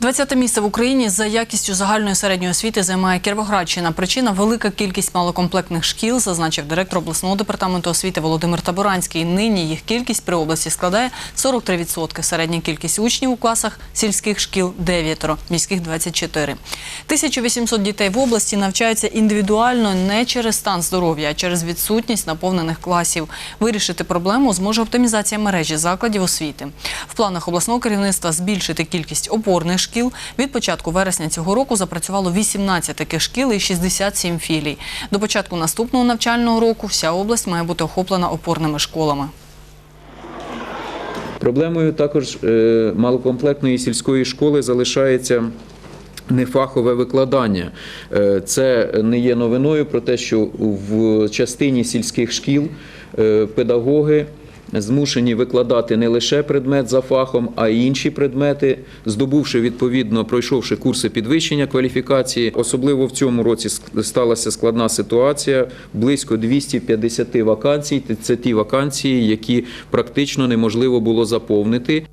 20 місце в Україні за якістю загальної середньої освіти займає Кіровоградщина. Причина велика кількість малокомплектних шкіл, зазначив директор обласного департаменту освіти Володимир Табуранський. Нині їх кількість при області складає 43%. Середня кількість учнів у класах сільських шкіл 9, міських 24. 1800 дітей в області навчаються індивідуально не через стан здоров'я, а через відсутність наповнених класів. Вирішити проблему зможе оптимізація мережі закладів освіти. В планах обласного керівництва збільшити кількість опорних шкіл. Від початку вересня цього року запрацювало 18 таких шкіл і 67 філій. До початку наступного навчального року вся область має бути охоплена опорними школами. Проблемою також е, малокомплектної сільської школи залишається. Нефахове викладання Е, це не є новиною про те, що в частині сільських шкіл е, педагоги змушені викладати не лише предмет за фахом, а й інші предмети, здобувши відповідно, пройшовши курси підвищення кваліфікації. Особливо в цьому році сталася складна ситуація. Близько 250 вакансій. Це ті вакансії, які практично неможливо було заповнити.